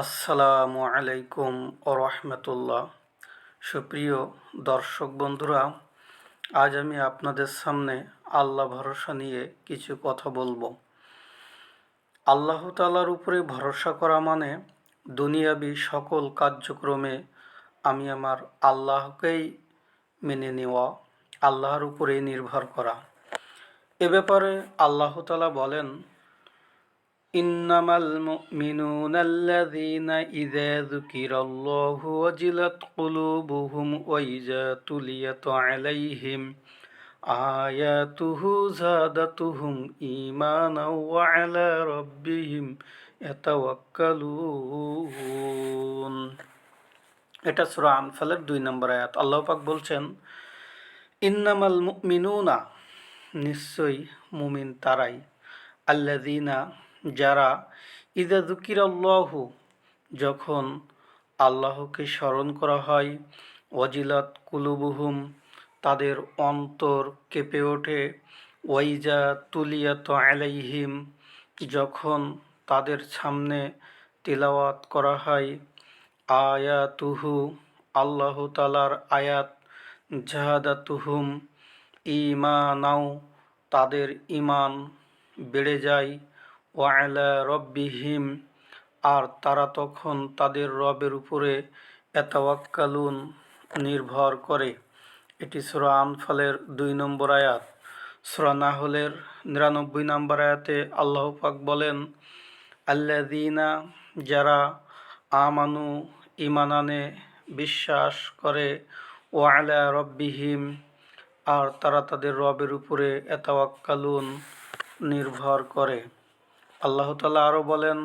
আসসালামু আলাইকুম রহমতুল্লাহ। সুপ্রিয় দর্শক বন্ধুরা, আজ আমি আপনাদের সামনে আল্লাহ ভরসা নিয়ে কিছু কথা বলব। আল্লাহ তালার উপরে ভরসা করা মানে দুনিয়াবি সকল কার্যক্রমে আমি আমার আল্লাহকেই মেনে নেওয়া, আল্লাহর উপরেই নির্ভর করা। এ ব্যাপারে আল্লাহ তালা বলেন إنما المؤمنون الذين إذا ذكر الله وجلت قلوبهم وإذا تليت عليهم آياته زادتهم إيمانا وعلى ربهم يتوكلون এটা সুরা আনফালের দুই নম্বর আয়াত আল্লাহ পাক বলছেন ইন্নামাল মুমিনুনা নিশ্চয়ই মুমিন তারাই আল্লাদিনা যারা, ইদা দুকিরাল্লাহু যখন আল্লাহকে স্মরণ করা হয়, ওয়াজিলাত কুলুবুহুম তাদের অন্তর কেঁপে ওঠে, ওয়াইজা তুলিয়াত আলাইহিম যখন তাদের সামনে তিলাওয়াত করা হয়, আয়াতুহু আল্লাহ তালার আয়াত, জাহাদাতুহুম ইমানাও তাদের ইমান বেড়ে যায়। ওয়ালা রব্বিহিম, আর তারা তখন তাদের রবের উপরে এতাওয়াক্কালুন নির্ভর করে। এটি সুরা আনফালের দুই নম্বর আয়াত। সুরা নাহলের নিরানব্বই নম্বর আয়াতে আল্লাহ পাক বলেন আল্লাদিনা যারা আমানু ইমানানে বিশ্বাস করে ও আলা রব্বিহিম, আর তারা তাদের রবের উপরে এতাওয়াক্কালুন নির্ভর করে। আল্লাহ তালা আরও বলেন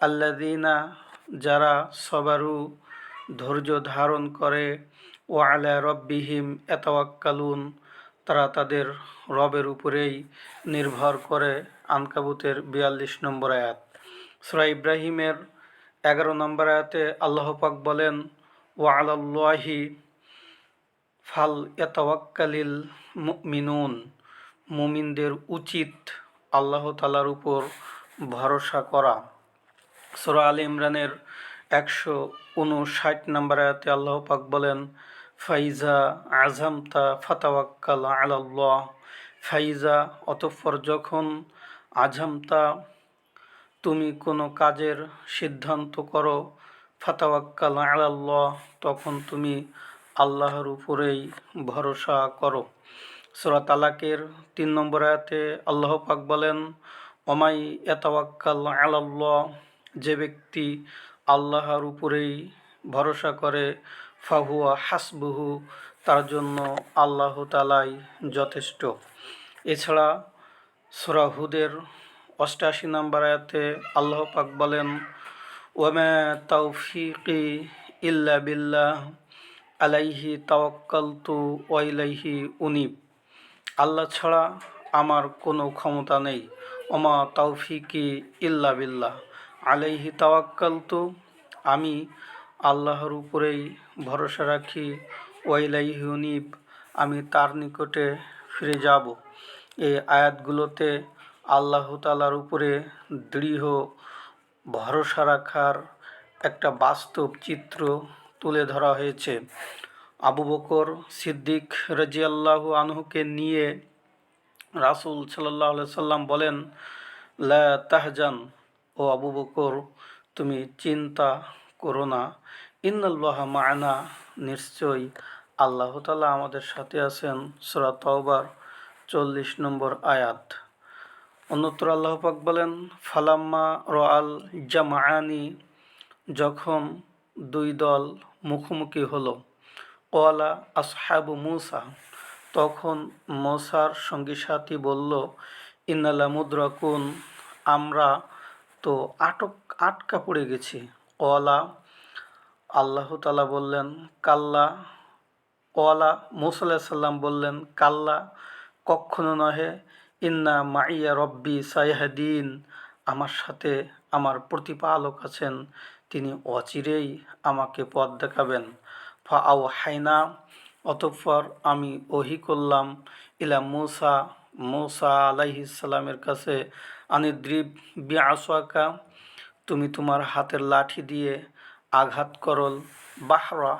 আল্লাদিনা যারা সবারু ধৈর্য ধারণ করে ও আলা রব্বিহিম এতাওয়াক্কালুন তারা তাদের রবের উপরেই নির্ভর করে। আনকাবুতের বিয়াল্লিশ নম্বর আয়াত। সুরা ইব্রাহিমের এগারো নম্বর আয়াতে আল্লাহ পাক বলেন ও আলাল্লাহি ফাল এতাওয়াক্কালিল মিনুন মুমিনদের উচিত আল্লাহ তালার উপর ভরসা করা। সোরা আল ইমরানের একশো উনষাট নম্বর আয়াতে আল্লাহ পাক বলেন, ফাইজা আজমতা ফাতাওয়াক্কাল আল্লাহ ফাইজা অতঃপর যখন আজমতা তুমি কোনো কাজের সিদ্ধান্ত করো, ফাতাওয়াক্কাল আল্লাহ তখন তুমি আল্লাহর উপরেই ভরসা করো। সোরা তালাকের তিন নম্বর আয়াতে আল্লাহ পাক বলেন ওমাই এতাওয়াক্কাল আলাল্লাহ, যে ব্যক্তি আল্লাহর উপরেই ভরসা করে, ফাহুয়া হাসবুহু, তার জন্য আল্লাহ তালাই যথেষ্ট। এছাড়া সুরাহুদের অষ্টাশি নম্বর আয়াতে আল্লাহ পাক বলেন, ওয়ামা তৌফিকি ইল্লা বিল্লাহ, আলাইহি তাওয়াক্কালতু ওয়াইলাইহি উনিব। আল্লাহ ছাড়া আমার কোনো ক্ষমতা নেই। ওমা তাওফিকি ইল্লা বিল্লাহ। আলাইহি তাওয়াক্কালতু। আমি আল্লাহর উপরেই ভরসা রাখি। ওয়াইলাইহি উনিব। আমি তার নিকটে ফিরে যাব। এই আয়াতগুলোতে আল্লাহ তালার উপরে দৃঢ় ভরসা রাখার একটা বাস্তব চিত্র তুলে ধরা হয়েছে। আবু বকর সিদ্দিক রাজিয়াল্লাহ আনহুকে নিয়ে রাসুল সাল্লাহ সাল্লাম বলেন, লা তাহজান, ও আবু বকর, তুমি চিন্তা করো না। ইন্নাল্লাহ মায়না নিশ্চয়ই আল্লাহ তালা আমাদের সাথে আছেন। সুরা তওবার, চল্লিশ নম্বর আয়াত। অন্যত্র আল্লাহ পাক বলেন, ফালাম্মা রআল জামায়ানি যখন দুই দল মুখোমুখি হলো ওয়ালা আসহাবু মুসা তখন মশার সঙ্গী সাথী বলল, ইন্নালা মুদ্রাকুন, আমরা তো আটক, আটকা পড়ে গেছি। ওয়ালা আল্লাহ তালা বললেন, কাল্লা। ওয়ালা মুসাল্লাহ সাল্লাম বললেন, কাল্লা, কখনো নহে, ইন্না মাইয়া রব্বি সাইহাদিন আমার সাথে আমার প্রতিপালক আছেন, তিনি অচিরেই আমাকে পথ দেখাবেন। ফা আও হাইনা অতঃপর আমি ওহি করলাম ইলা মুসা মুসা আলাইহিসালামের কাছে আনিদ্রিব বি আসোয়াকা তুমি তোমার হাতের লাঠি দিয়ে আঘাত করল বাহরা,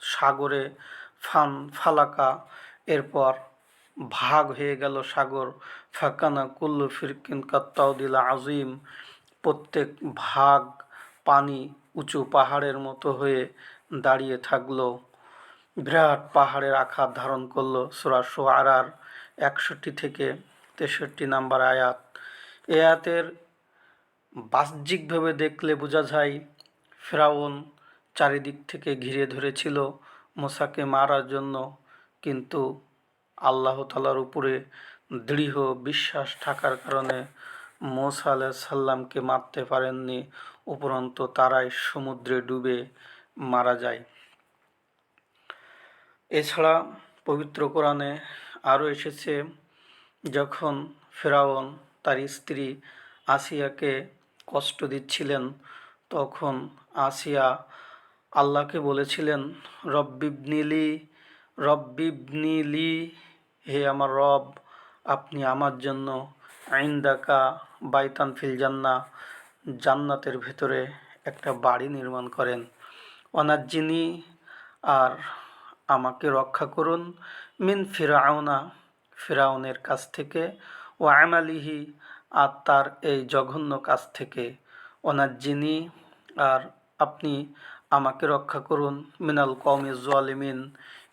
সাগরে ফান ফালাকা, এরপর ভাগ হয়ে গেল সাগর, ফাকানা কুল্লু ফিরকিন কাত্তাউদিল আজিম, প্রত্যেক ভাগ পানি উঁচু পাহাড়ের মতো হয়ে দাঁড়িয়ে থাকল। বিরাট পাহাড়ের আকার ধারণ করল সুরা আরার একষট্টি থেকে তেষট্টি নাম্বার আয়াত। এ আয়াতের বাহ্যিকভাবে দেখলে বোঝা যায়, ফেরাউন চারিদিক থেকে ঘিরে ধরেছিল মোসাকে মারার জন্য, কিন্তু আল্লাহ তালার উপরে দৃঢ় বিশ্বাস থাকার কারণে মোসা আলাহ সাল্লামকে মারতে পারেননি, উপরন্ত তারাই সমুদ্রে ডুবে মারা যায়। এছাড়া পবিত্র কোরআনে আরও এসেছে যখন ফেরাউন তার স্ত্রী আসিয়াকে কষ্ট দিচ্ছিলেন, তখন আসিয়া আল্লাহকে বলেছিলেন রব্বিবনিলি রব্বিবনিলি হে আমার রব, আপনি আমার জন্য আইন্দাকা বাইতান ফিল জান্না, জান্নাতের ভেতরে একটা বাড়ি নির্মাণ করেন। অনাজ্জিনী আর আমাকে রক্ষা করুন মিন ফিরাউনা, ফিরাউনের কাছ থেকে, ও আমালিহি আর তার এই জঘন্য কাজ থেকে। ওনার যিনি আর আপনি আমাকে রক্ষা করুন মিনাল কৌমি জোয়ালিমিন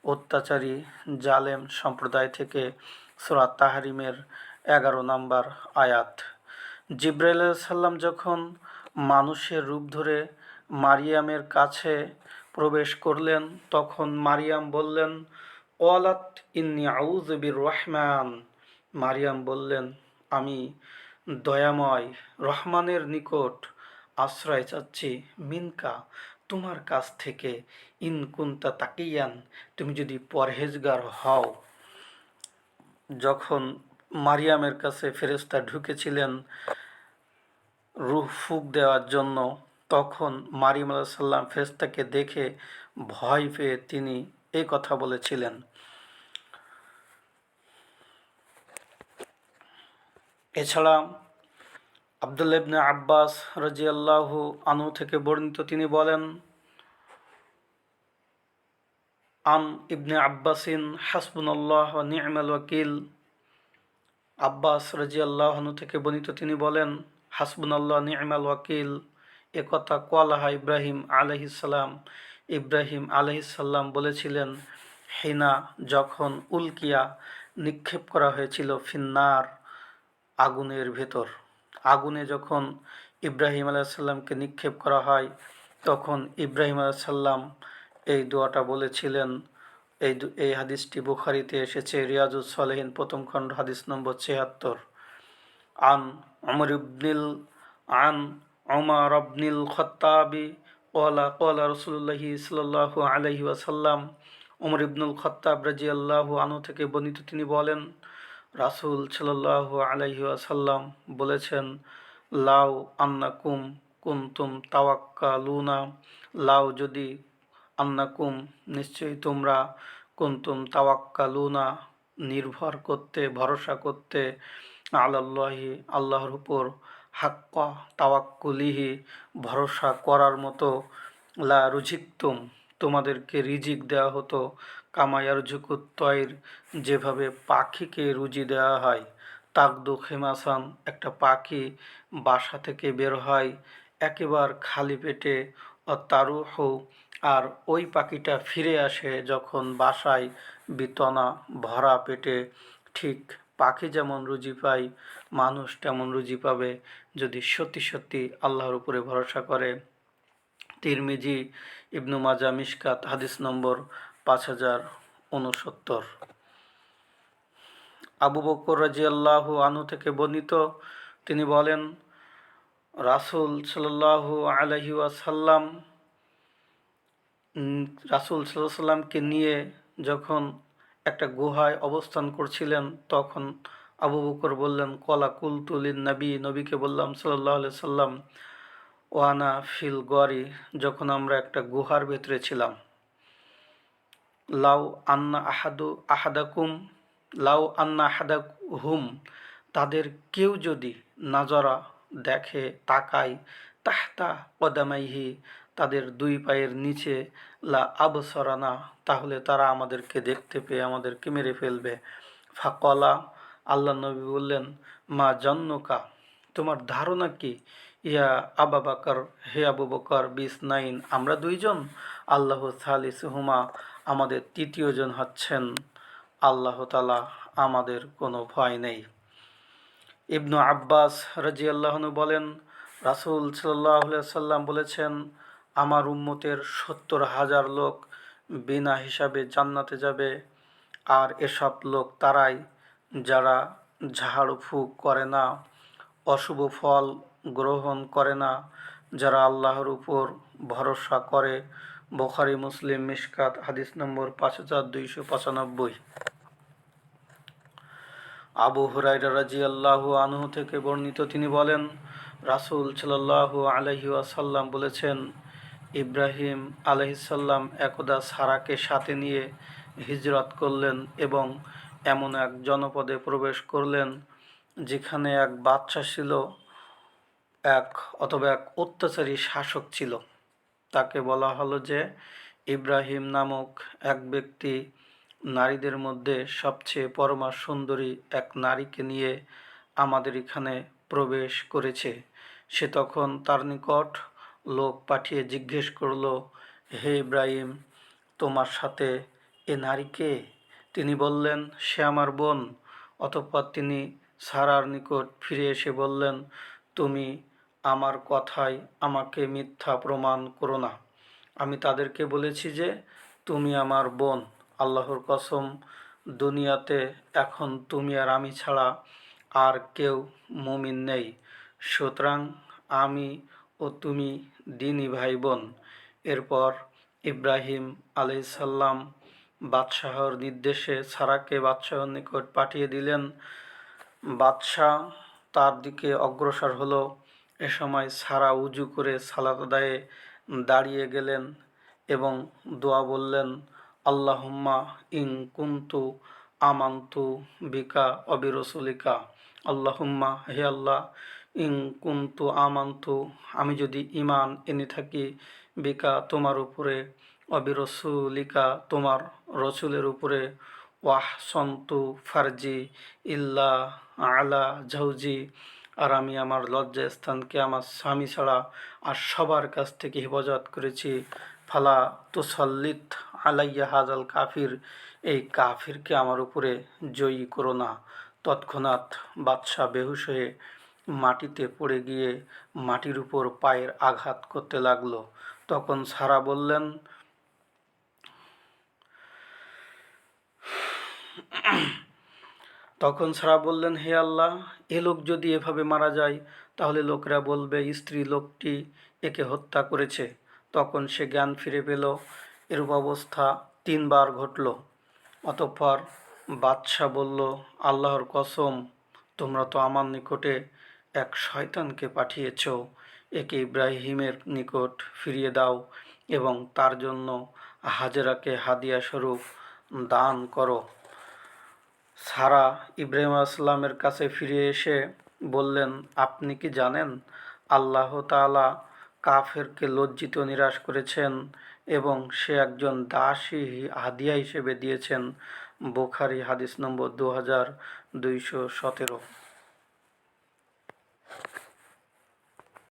অত্যাচারী, জালেম সম্প্রদায় থেকে। সুরাত তাহারিমের এগারো নাম্বার আয়াত। জিব্রাইল সাল্লাম যখন মানুষের রূপ ধরে মারিয়ামের কাছে প্রবেশ করলেন। তখন মারিয়াম বললেন ওয়ালাত ইন্নি আউজবির রহমান মারিয়াম বললেন, আমি দয়াময়, রহমানের নিকট আশ্রয় চাচ্ছি। মিনকা, তোমার কাছ থেকে ইনকুন্তা তাকিয়ান, তুমি যদি পরহেজগার হও। যখন মারিয়ামের কাছে ফেরেস্তা ঢুকেছিলেন, রুহ ফুক দেওয়ার জন্য তখন মারিয়াম সাল্লাম ফেরেস্তাকে দেখে ভয় পেয়ে তিনি এই কথা বলেছিলেন। এছাড়া আবদুল্লা ইবনে আব্বাস রাজিয়াল্লাহ আনু থেকে বর্ণিত তিনি বলেন, আন ইবনে আব্বাসিন হাসবুনাল্লাহ নি'মাল ওয়াকিল। আব্বাস রাজিয়াল্লাহ আনু থেকে বর্ণিত তিনি বলেন, হাসবুনাল্লাহ নি'মাল ওয়াকিল। একথা কোয়ালাহা ইব্রাহিম আলহিসাল্লাম ইব্রাহিম আলহিসাল্লাম বলেছিলেন, হিনা যখন উলকিয়া নিক্ষেপ করা হয়েছিল ফিন্নার আগুনের ভেতর, আগুনে যখন ইব্রাহিম আলাইসাল্লামকে নিক্ষেপ করা হয়, তখন ইব্রাহিম আলাইসাল্লাম এই দোয়াটা বলেছিলেন। এই এই হাদিসটি বুখারিতে এসেছে রিয়াজুল সালেহিন, প্রথম খণ্ড, হাদিস নম্বর ছিয়াত্তর। আন অমর ইবনিল, আন অমর আবনিল খত্তাবি ওয়ালা কোয়ালা রসুল্লাহি সাল্লাহ আলহি ওয়াসাল্লাম। ওমর ইবনুল খত্তাব রাজি আল্লাহ আনু থেকে বর্ণিত তিনি বলেন, রাসুল সাল্লাহ আলহি আসাল্লাম বলেছেন, লাউ আন্নাকুম কুন্তুম তাওয়াক্কা লুনা লাউ যদি আন্নাকুম নিশ্চয়ই তোমরা কুন্তুম তাওয়াক্কা লুনা নির্ভর করতে, ভরসা করতে আল্লাহি আল্লাহর উপর হাক্কা তাওয়াক্কুলিহি, ভরসা করার মতো। লা রুঝিকতুম তোমাদেরকে রিজিক দেওয়া হতো। কামায়ার ঝুকুত্তয়ের যেভাবে পাখিকে রুজি দেওয়া হয়। তাকদু খেমাসান, একটা পাখি বাসা থেকে বের হয়, একেবার খালি পেটে। ও তারুহ আর ওই পাখিটা ফিরে আসে যখন বাসায় বিতনা ভরা পেটে। ঠিক পাখি যেমন রুজি পায়, মানুষ তেমন রুজি পাবে। যদি সত্যি সত্যি আল্লাহর উপরে ভরসা করে। তিরমিজি, ইবনু মাজা, মিশকাত, হাদিস নম্বর পাঁচ হাজার উনসত্তর আবু বকর রাজি আল্লাহ আনু থেকে বর্ণিত, তিনি বলেন, রাসুল সাল্লাহ আলহি আসাল্লাম রাসুল সাল্লাহ সাল্লামকে নিয়ে যখন একটা গুহায় অবস্থান করছিলেন, তখন আবু বকর বললেন, কলা কুলতুলিন নবী নবীকে বললাম সাল্লাহ সাল্লাম, ওয়ানা ফিল গরি যখন আমরা একটা গুহার ভেতরে ছিলাম। লাউ আন্না আহাদু আহাদাকুম, লাউ আন্না আহাদা হুম তাদের কেউ যদি নাজরা দেখে, তাকায়, তাহতা কদামাইহি তাদের দুই পায়ের নিচে, লা আবসরানা তাহলে তারা আমাদেরকে দেখতে পেয়ে আমাদেরকে মেরে ফেলবে। ফাকলা, আল্লাহ নবী বললেন, মা জন্নকা, তোমার ধারণা কি? ইয়া আবা বাকর, হে আবু বকর, বিস নাইন, আমরা দুইজন? আল্লাহ সালিস হুমা আমাদের তৃতীয়জন হচ্ছেন। আল্লাহ তালা আমাদের কোনো ভয় নেই। ইবনু আব্বাস রাজি আল্লাহনু বলেন, রাসুল সাল্লাহ সাল্লাম বলেছেন আমার উম্মতের সত্তর হাজার লোক বিনা হিসাবে জান্নাতে যাবে। আর এসব লোক তারাই যারা ঝাড় ফুঁক করে না, অশুভ ফল গ্রহণ করে না, যারা আল্লাহর উপর ভরসা করে। বখারি, মুসলিম, মিশকাত, হাদিস নম্বর পাঁচ হাজার দুইশো পঁচানব্বই। আবু হুরাইরা রাজি আল্লাহ আনহু থেকে বর্ণিত তিনি বলেন, রাসুল সাল্লাহ আলহি আসাল্লাম বলেছেন ইব্রাহিম আলহিসাল্লাম একদা সারাকে সাথে নিয়ে হিজরত করলেন এবং এমন এক জনপদে প্রবেশ করলেন, যেখানে এক বাচ্চা ছিল, এক অথবা এক অত্যাচারী শাসক ছিল। তাকে বলা হলো যে, ইব্রাহিম নামক এক ব্যক্তি নারীদের মধ্যে সবচেয়ে পরমা সুন্দরী এক নারীকে নিয়ে আমাদের এখানে প্রবেশ করেছে। সে তখন তার নিকট লোক পাঠিয়ে জিজ্ঞেস করল, হে ইব্রাহিম, তোমার সাথে এ নারীকে তিনি বললেন, সে আমার বোন। অতঃপর তিনি সারার নিকট ফিরে এসে বললেন, তুমি আমার কথায় আমাকে মিথ্যা প্রমাণ করো না। আমি তাদেরকে বলেছি যে, তুমি আমার বোন। আল্লাহর কসম, দুনিয়াতে এখন তুমি আর আমি ছাড়া আর কেউ মুমিন নেই। সুতরাং আমি ও তুমি দিনী ভাই বোন এরপর ইব্রাহিম আলাইসাল্লাম বাদশাহর নির্দেশে সারাকে বাদশাহর নিকট পাঠিয়ে দিলেন। বাদশাহ তার দিকে অগ্রসর হলো। এ সময় সারা উজু করে সালাত দায়ে দাঁড়িয়ে গেলেন এবং দোয়া বললেন, আল্লাহুম্মা ইং কুন্তু আমান্তু বিকা অবিরসুলিকা। আল্লাহুম্মা, হে আল্লাহ ইং কুন্তু আমান্তু, আমি যদি ইমান এনে থাকি, বিকা তোমার উপরে, অবিরসুলিকা তোমার রসুলের উপরে ওয়াহ সন্তু ফারজি ইল্লা আলা ঝৌজি আর আমি আমার লজ্জা স্থানকে আমার স্বামী ছাড়া আর সবার কাছ থেকে হেফাজত করেছি, ফালা তুসল্লিত আলাইয়া হাজাল কাফির, এই কাফিরকে আমার উপরে জয়ী করো না। তৎক্ষণাৎ বাদশাহ বেহুশ হয়ে মাটিতে পড়ে গিয়ে মাটির উপর পায়ের আঘাত করতে লাগল। তখন সারা বললেন, তখন সারা বললেন, হে আল্লাহ, এ লোক যদি এভাবে মারা যায়, তাহলে লোকরা বলবে, স্ত্রী লোকটি একে হত্যা করেছে। তখন সে জ্ঞান ফিরে পেল, এরূপ অবস্থা তিনবার ঘটল। অতঃপর বাদশাহ বলল, আল্লাহর কসম, তোমরা তো আমার নিকটে এক শয়তানকে পাঠিয়েছ, একে ইব্রাহিমের নিকট ফিরিয়ে দাও এবং তার জন্য হাজেরাকে হাদিয়া স্বরূপ দান করো। সারা ইব্রাহিম আসলামের কাছে ফিরে এসে বললেন, আপনি কি জানেন, আল্লাহ তালা কাফেরকে লজ্জিত, নিরাশ করেছেন এবং সে একজন দাসী হাদিয়া হিসেবে দিয়েছেন? বোখারি হাদিস নম্বর দু হাজার দুইশো সতেরো।